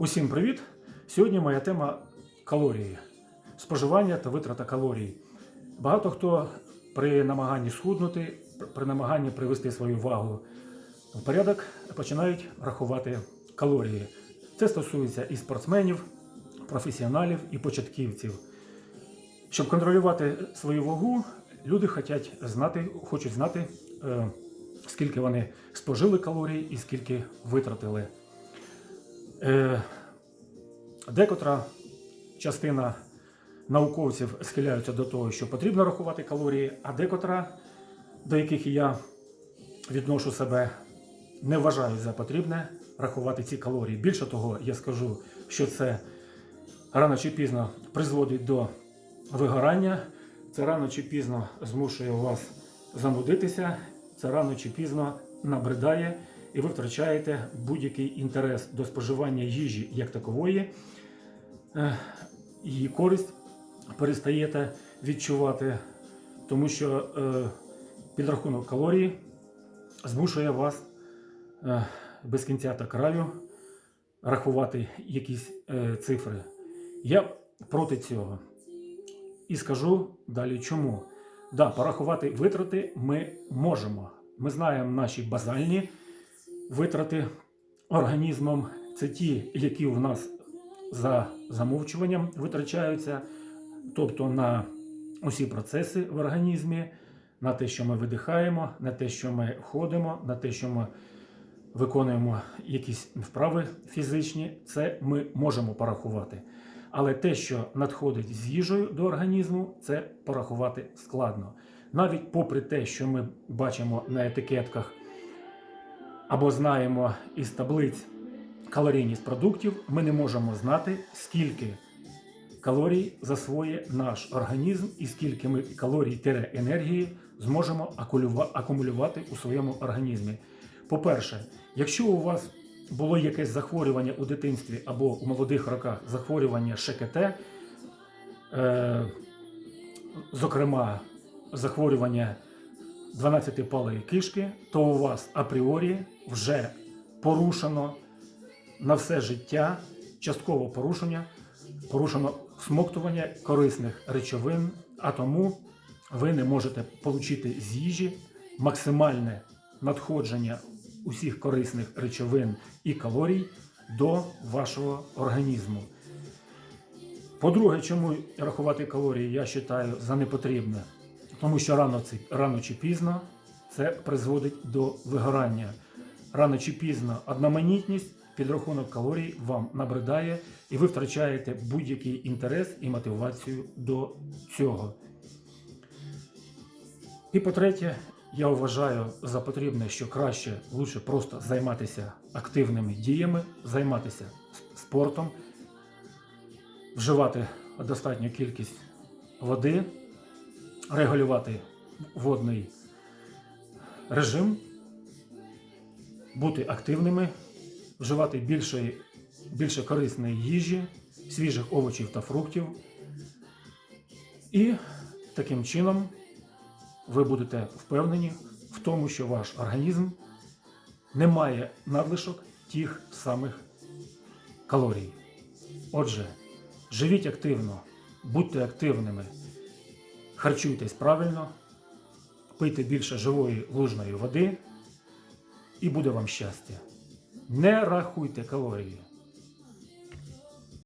Усім привіт! Сьогодні моя тема калорії, споживання та витрата калорій. Багато хто при намаганні схуднути, при намаганні привести свою вагу в порядок, починають рахувати калорії. Це стосується і спортсменів, професіоналів, і початківців. Щоб контролювати свою вагу, люди хочуть знати, хочуть знати, е, скільки вони спожили калорій і скільки витратили. Декотра частина науковців схиляються до того, що потрібно рахувати калорії, а декотра, до яких я відношу себе, не вважають за потрібне рахувати ці калорії. Більше того, я скажу, що це рано чи пізно призводить до вигорання, це рано чи пізно змушує вас замудитися, це рано чи пізно набридає, і ви втрачаєте будь-який інтерес до споживання їжі як такової, Е, її користь перестаєте відчувати, тому що е, підрахунок калорій змушує вас е, без кінця та краю рахувати якісь е, цифри. Я проти цього. І скажу далі чому. Да, порахувати витрати ми можемо. Ми знаємо наші базальні витрати організмом. Це ті, які в нас за замовчуванням витрачаються, тобто на усі процеси в організмі, на те, що ми видихаємо, на те, що ми ходимо, на те, що ми виконуємо якісь вправи фізичні, це ми можемо порахувати. Але те, що надходить з їжею до організму, це порахувати складно. Навіть попри те, що ми бачимо на етикетках або знаємо із таблиць калорійність продуктів, ми не можемо знати, скільки калорій засвоює наш організм і скільки ми калорій тире енергії зможемо акумулювати у своєму організмі. По-перше, якщо у вас було якесь захворювання у дитинстві або у молодих роках захворювання ШКТ, е, зокрема захворювання 12-палої кишки, то у вас апріорі вже порушено на все життя частково порушення, порушено всмоктування корисних речовин, а тому ви не можете отримати з їжі максимальне надходження усіх корисних речовин і калорій до вашого організму. По-друге, чому рахувати калорії я вважаю за непотрібне? Тому що рано, рано чи пізно це призводить до вигорання. Рано чи пізно одноманітність, підрахунок калорій вам набридає, і ви втрачаєте будь-який інтерес і мотивацію до цього. І по-третє, я вважаю за потрібне, що краще лучше просто займатися активними діями, займатися спортом, вживати достатню кількість води, регулювати водний режим, бути активними, вживати більше, більше корисної їжі, свіжих овочів та фруктів. І таким чином ви будете впевнені в тому, що ваш організм не має надлишок тих самих калорій. Отже, живіть активно, будьте активними, харчуйтесь правильно, пийте більше живої лужної води, і буде вам щастя. Не рахуйте калорії.